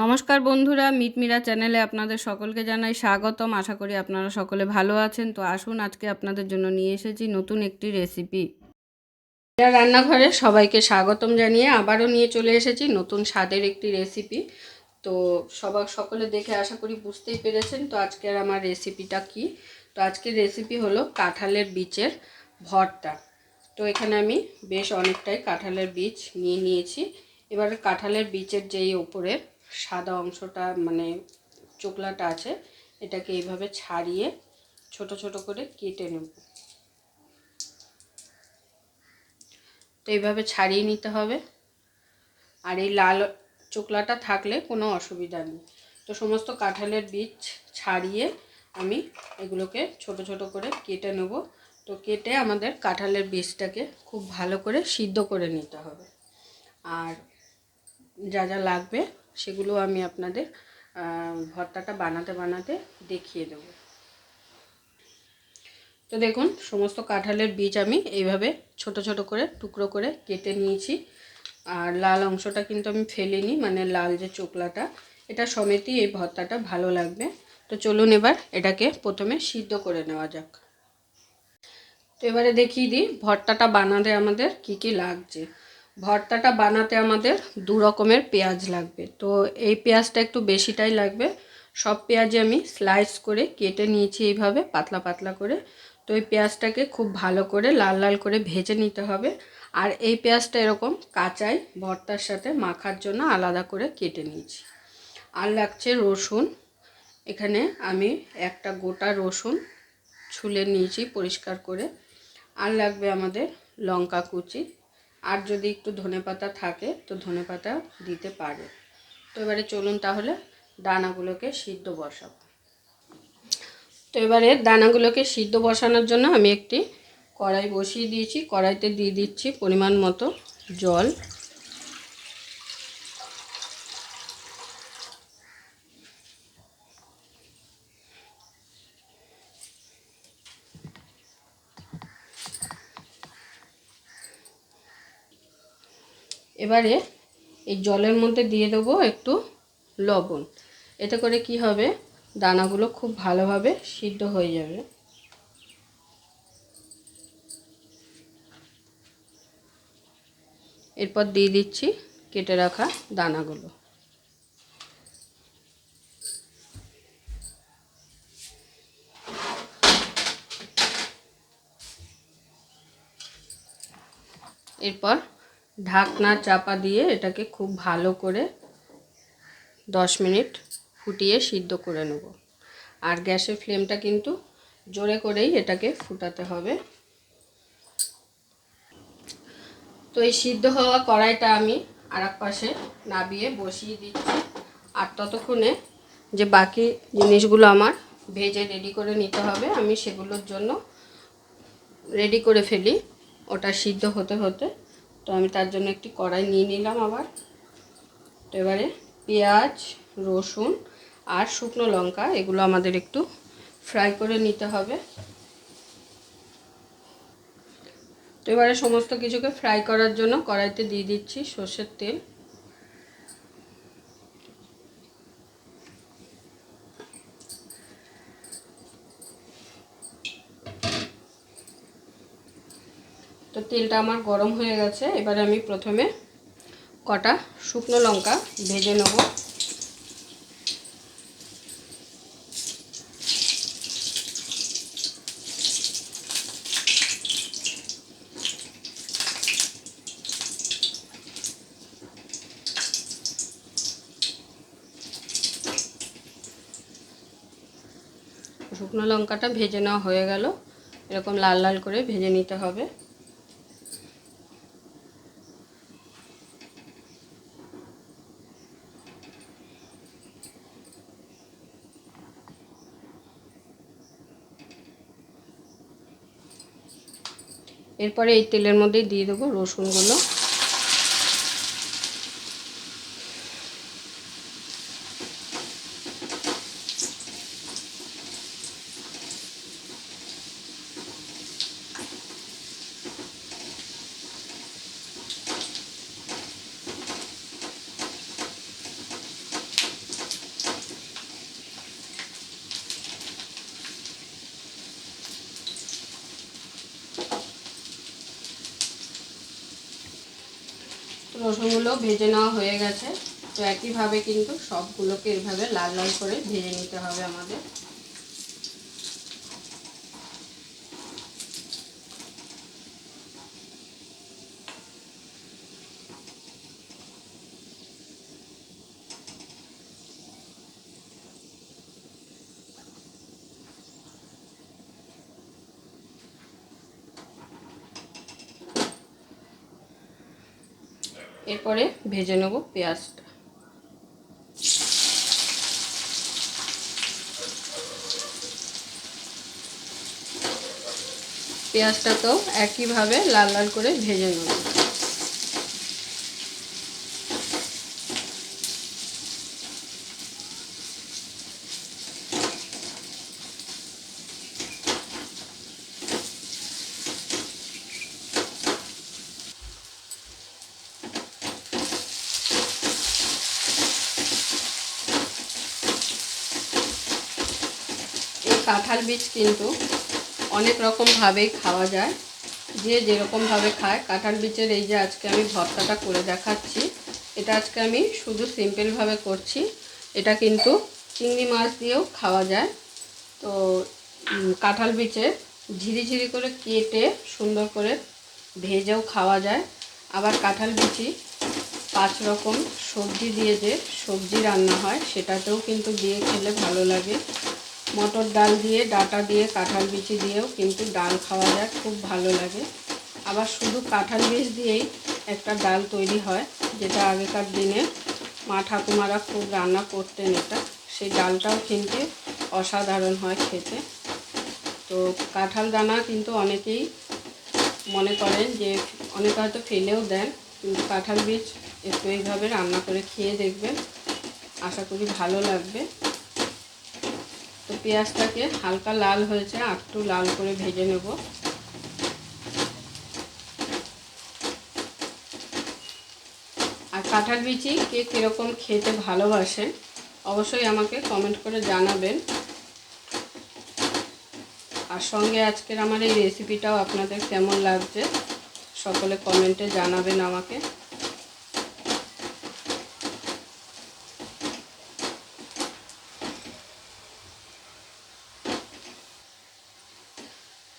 নমস্কার বন্ধুরা মিটমিরা চ্যানেলে আপনাদের সকলকে জানাই স্বাগতম। আশা করি আপনারা সকলে ভালো আছেন। তো আসুন, আজকে আপনাদের জন্য নিয়ে এসেছি নতুন একটি রেসিপি রান্নাঘরে সবাইকে স্বাগতম জানিয়ে আবারও নিয়ে চলে এসেছি নতুন স্বাদের একটি রেসিপি তো সবার সকলে দেখে আশা করি বুঝতেই পেরেছেন। তো আজকের আমার রেসিপিটা কি? তো আজকের রেসিপি হলো কাঁঠালের বীজের ভর্তা। তো এখানে আমি বেশ অনেকটাই কাঁঠালের বীজ নিয়ে নিয়েছি। এবার কাঁঠালের বীজের যেই ওপরের সাদা অংশটা মানে চোকলাটা আছে, এটাকে এইভাবে ছাড়িয়ে ছোট ছোট করে কেটে নেব। তো এইভাবে ছাড়িয়ে নিতে হবে। আর এই লাল চোকলাটা থাকলে কোনো অসুবিধা নেই। তো সমস্ত কাঁঠালের বীজ ছাড়িয়ে আমি এগুলোকে ছোট ছোট করে কেটে নেব। তো কেটে আমাদের কাঁঠালের বীজটাকে খুব ভালো করে সিদ্ধ করে নিতে হবে। আর যা যা লাগবে সেগুলো আমি আপনাদের ভর্তাটা বানাতে বানাতে দেখিয়ে দেব। তো দেখুন, সমস্ত কাঁঠালের বীজ আমি এইভাবে ছোট ছোট করে টুকরো করে কেটে নিয়েছি। আর লাল অংশটা কিন্তু আমি ফেলিনি মানে লাল যে চোকলাটা, এটা সমেতই এই ভর্তাটা ভালো লাগবে। তো চলুন এবার এটাকে প্রথমে সিদ্ধ করে নেওয়া যাক। তো এবারে দেখিয়ে দিই, ভর্তাটা বানাতে আমাদের কি কি লাগছে। ভর্তাটা বানাতে আমাদের দু রকমের পেঁয়াজ লাগবে। তো এই পেঁয়াজটা একটু বেশিটাই লাগবে। সব পেঁয়াজে আমি স্লাইস করে কেটে নিয়েছি এইভাবে পাতলা পাতলা করে। তো এই পেঁয়াজটাকে খুব ভালো করে লাল লাল করে ভেজে নিতে হবে। আর এই পেঁয়াজটা এরকম কাঁচাই ভর্তার সাথে মাখার জন্য আলাদা করে কেটে নিয়েছি। আর লাগছে রসুন। এখানে আমি একটা গোটা রসুন ছুলে নিয়েছি পরিষ্কার করে। আর লাগবে আমাদের লঙ্কা কুচি। আর যদি একটু ধনে পাতা থাকে, তো ধনে পাতা দিতে পারে। তো এবারে চলুন তাহলে দানাগুলোকে সিদ্ধ বসাবো। তো এবারে দানাগুলোকে সিদ্ধ বসানোর জন্য আমি একটি কড়াই বসিয়ে দিয়েছি। কড়াইতে দিয়ে দিচ্ছি পরিমাণ মতো জল। এবারে এই জলের মধ্যে দিয়ে দেবো একটু লবণ। এতে করে কি হবে? দানাগুলো খুব ভালোভাবে সিদ্ধ হয়ে যাবে। এরপর দিয়ে দিচ্ছি কেটে রাখা দানাগুলো। এরপর ঢাকনা চাপা দিয়ে এটাকে খুব ভালো করে দশ মিনিট ফুটিয়ে সিদ্ধ করে নেব। আর গ্যাসের ফ্লেমটা কিন্তু জোরে করেই এটাকে ফুটাতে হবে। তো এই সিদ্ধ হওয়া কড়াইটা আমি আর পাশে নাবিয়ে বসিয়ে দিচ্ছি। আর ততক্ষণে যে বাকি জিনিসগুলো আমার ভেজে রেডি করে নিতে হবে, আমি সেগুলোর জন্য রেডি করে ফেলি। ওটা সিদ্ধ হতে হতে তো আমি তার জন্য একটি কড়াই নিয়ে নিলাম আবার। তো এবারে পেঁয়াজ, রসুন আর শুকনো লঙ্কা, এগুলো আমাদের একটু ফ্রাই করে নিতে হবে। তো এবারে সমস্ত কিছুকে ফ্রাই করার জন্য কড়াইতে দিয়ে দিচ্ছি সর্ষের তেল তো তেলটা আমার গরম হয়ে গেছে, এবারে আমি প্রথমে কটা শুকনো লঙ্কা ভেজে নেব। শুকনো লঙ্কাটা ভেজে নেওয়া হয়ে গেল, এরকম লাল লাল করে ভেজে নিতে হবে। এরপরে এই তেলের মধ্যে দিয়ে দেবো রসুনগুলো। রসুনগুলো ভেজে নেওয়া হয়ে গেছে। তো একইভাবে কিন্তু সবগুলোকে এভাবে লাল লাল করে ভেজে নিতে হবে আমাদের। এরপরে ভেজে নেব পেঁয়াজটা। পেঁয়াজটাকেও একইভাবে লাল লাল করে ভেজে নেব। কাঁঠাল বীজ কিন্তু অনেক রকমভাবেই খাওয়া যায়। যে যেরকমভাবে খায়, কাঁঠাল বীজের এই যে আজকে আমি ভর্তাটা করে দেখাচ্ছি, এটা আজকে আমি শুধু সিম্পলভাবে করছি। এটা কিন্তু চিংড়ি মাছ দিয়েও খাওয়া যায়। তো কাঁঠাল বীজে ঝিরিঝিরি করে কেটে সুন্দর করে ভেজেও খাওয়া যায়। আবার কাঁঠাল বিচি পাঁচ রকম সবজি দিয়ে যে সবজি রান্না হয়, সেটাতেও কিন্তু দিয়ে খেলে ভালো লাগে। মটর ডাল দিয়ে, ডাটা দিয়ে, কাঁঠাল বিচি দিয়েও কিন্তু ডাল খাওয়া যায়, খুব ভালো লাগে। আবার শুধু কাঁঠাল বীজ দিয়েই একটা ডাল তৈরি হয়, যেটা আগেকার দিনে মা ঠাকুমারা খুব রান্না করতেন এটা। সেই ডালটাও কিন্তু অসাধারণ হয় খেতে। তো কাঁঠাল দানা কিন্তু অনেকেই মনে করেন যে, অনেকে হয়তো ফেলেও দেন, কিন্তু কাঁঠাল বীজ একটু এইভাবে রান্না করে খেয়ে দেখবেন। আশা করি ভালো লাগবে। পেঁয়াজটাকে হালকা লাল হয়েছে একটু লাল করে ভেজে নেব। আর কাঁঠাল বিচি কে কীরকম খেতে ভালোবাসেন, অবশ্যই আমাকে কমেন্ট করে জানাবেন। আর সঙ্গে আজকের আমার এই রেসিপিটাও আপনাদের কেমন লাগছে, সকলে কমেন্টে জানাবেন আমাকে।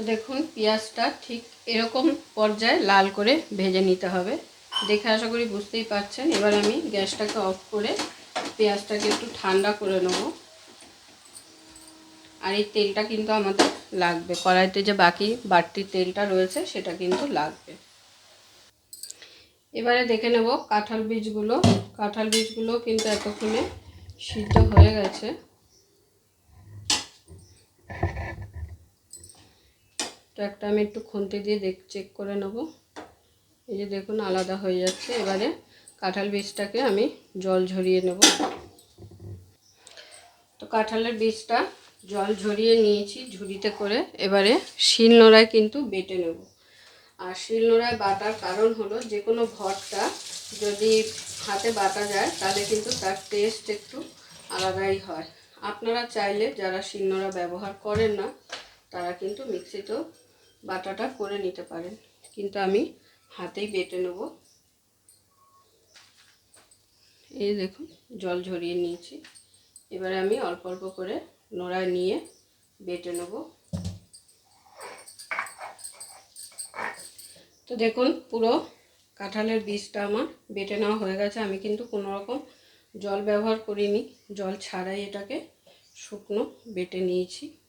তো দেখুন, পেঁয়াজটা ঠিক এরকম পর্যায়ে লাল করে ভেজে নিতে হবে। দেখে আশা করি বুঝতেই পারছেন। এবার আমি গ্যাসটাকে অফ করে পেঁয়াজটাকে একটু ঠান্ডা করে নেব। আর এই তেলটা কিন্তু আমাদের লাগবে। কড়াইতে যে বাকি বাড়তি তেলটা রয়েছে, সেটা কিন্তু লাগবে। এবারে দেখে নেব কাঁঠাল বীজগুলো। কাঁঠাল বীজগুলো কিন্তু এতক্ষণে সিদ্ধ হয়ে গেছে। একটা আমি একটু খুন্তি দিয়ে দেখ চেক করে নেব। এই যে দেখুন, আলাদা হয়ে যাচ্ছে। এবারে কাঁঠাল বীজটাকে আমি জল ঝরিয়ে নেব। তো কাঁঠালের বীজটা জল ঝরিয়ে নিয়েছি ঝুড়িতে করে। এবারে শিল নোড়ায় কিন্তু বেটে নেব। আর শিল নোড়ায় বাটার কারণ হলো যে কোনো ভরটা যদি হাতে বাটা যায়, তাহলে কিন্তু তার টেস্ট একটু আলাদাই হয়। আপনারা চাইলে যারা শিলনোড়া ব্যবহার করেন না, তারা কিন্তু মিক্সিতেও বাটাটা করে নিতে পারেন। কিন্তু আমি হাতেই বেটে নেব। এই দেখুন, জল ঝরিয়ে নিয়েছি। এবারে আমি অল্প অল্প করে নোড়ায় নিয়ে বেটে নেব। তো দেখুন, পুরো কাঁঠালের বীজটা আমার বেটে নেওয়া হয়ে গেছে। আমি কিন্তু কোনো রকম জল ব্যবহার করিনি। জল ছাড়াই এটাকে শুকনো বেটে নিয়েছি।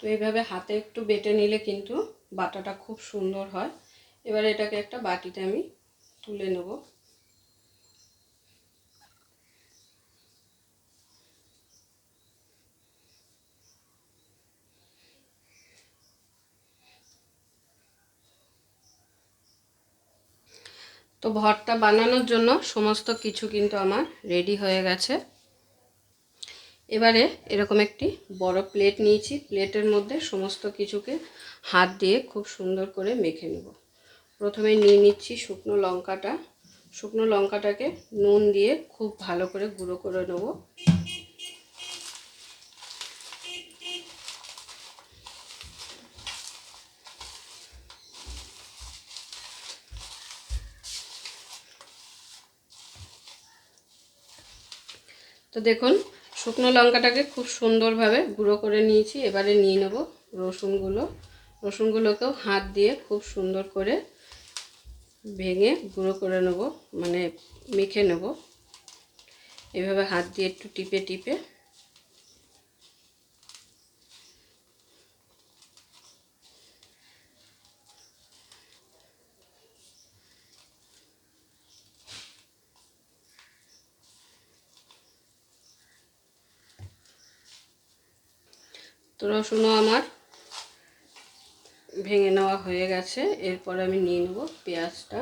তো এইভাবে হাতে একটু বেটে নিলে কিন্তু বাটাটা খুব সুন্দর হয়। এবার এটাকে একটা বাটিতে আমি তুলে নেব। তো ভরটা বানানোর জন্য সমস্ত কিছু কিন্তু আমার রেডি হয়ে গেছে। এবারে এরকম একটি বড় প্লেট নিয়েছি। প্লেটের মধ্যে সমস্ত কিছুকে হাত দিয়ে খুব সুন্দর করে মেখে নেব। প্রথমে নিয়ে নিচ্ছি শুকনো লঙ্কাটা। শুকনো লঙ্কাটাকে নুন দিয়ে খুব ভালো করে গুঁড়ো করে নেব। তো দেখুন শুকনো লঙ্কাটাকে খুব সুন্দরভাবে গুঁড়ো করে নিয়েছি, এবারে নিয়ে নেব রসুনগুলো। রসুনগুলোকেও হাত দিয়ে খুব সুন্দর করে ভেঙে গুঁড়ো করে নেব মানে মেখে নেব। এভাবে হাত দিয়ে একটু টিপে টিপে তো রসুনও আমার। ভেঙে নেওয়া হয়ে গেছে। এরপর আমি নিয়ে নেব পেঁয়াজটা।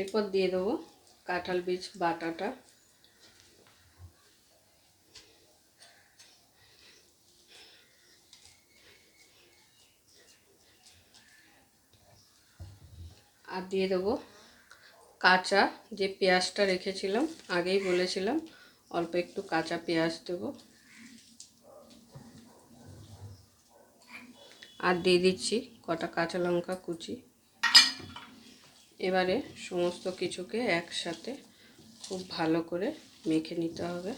এরপর দিয়ে দেবো কাঁঠাল বীজ বাটাটা। আর দিয়ে দেবো কাঁচা যে পেঁয়াজটা রেখেছিলাম, আগেই বলেছিলাম, অল্প একটু কাঁচা পেঁয়াজ দেবো। আর দিয়ে দিচ্ছি কটা কাঁচা লঙ্কা কুচি। এবারে সমস্ত কিছুকে একসাথে খুব ভালো করে মেখে নিতে হবে।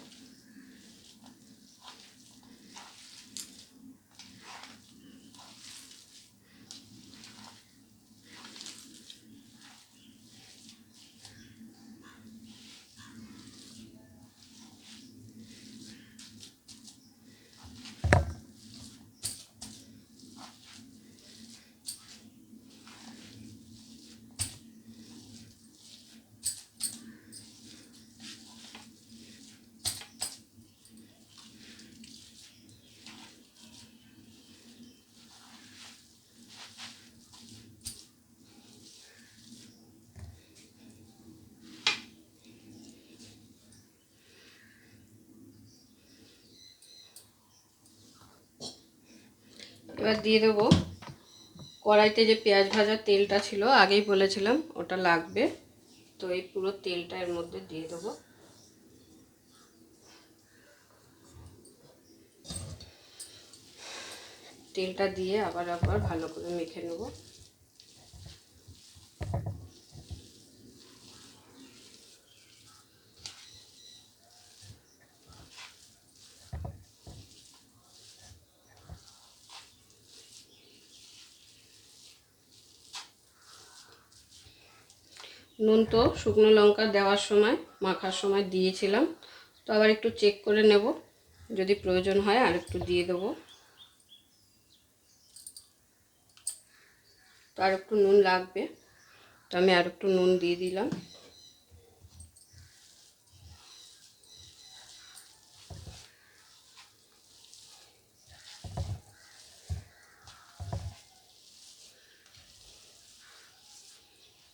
এবার দিয়ে দেবো। কড়াইতে যে পেঁয়াজ ভাজার তেলটা ছিল, আগেই বলেছিলাম ওটা লাগবে। তো এই পুরো তেলটা এর মধ্যে দিয়ে দেবো। তেলটা দিয়ে আবার আবার ভালো করে মেখে নেব। নুন তো শুকনো লঙ্কা দেওয়ার সময়, মাখার সময় দিয়েছিলাম। তো আবার একটু চেক করে নেব, যদি প্রয়োজন হয় আর একটু দিয়ে দেব। তো আর একটু নুন লাগবে। তো আমি আর একটু নুন দিয়ে দিলাম।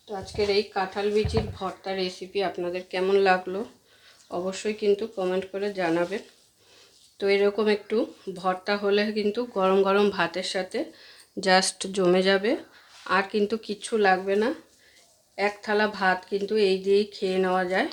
তো আজকের এই কাঁঠাল বিচির ভর্তা রেসিপি আপনাদের কেমন লাগল অবশ্যই কিন্তু কমেন্ট করে জানাবেন। তো এরকম একটু ভর্তা হলে কিন্তু গরম গরম ভাতের সাথে জাস্ট জমে যাবে। আর কিন্তু কিচ্ছু লাগবে না। এক থালা ভাত কিন্তু এই দিয়েই খেয়ে নেওয়া যায়।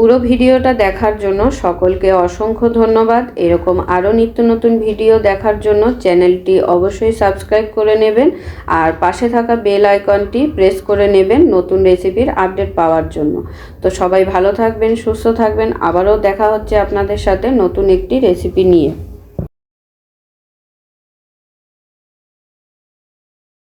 পুরো ভিডিওটা দেখার জন্য সকলকে অসংখ্য ধন্যবাদ। এরকম আরও নিত্য নতুন ভিডিও দেখার জন্য চ্যানেলটি অবশ্যই সাবস্ক্রাইব করে নেবেন আর পাশে থাকা বেল আইকনটি প্রেস করে নেবেন নতুন রেসিপির আপডেট পাওয়ার জন্য। তো সবাই ভালো থাকবেন, সুস্থ থাকবেন। আবারও দেখা হচ্ছে আপনাদের সাথে নতুন একটি রেসিপি নিয়ে।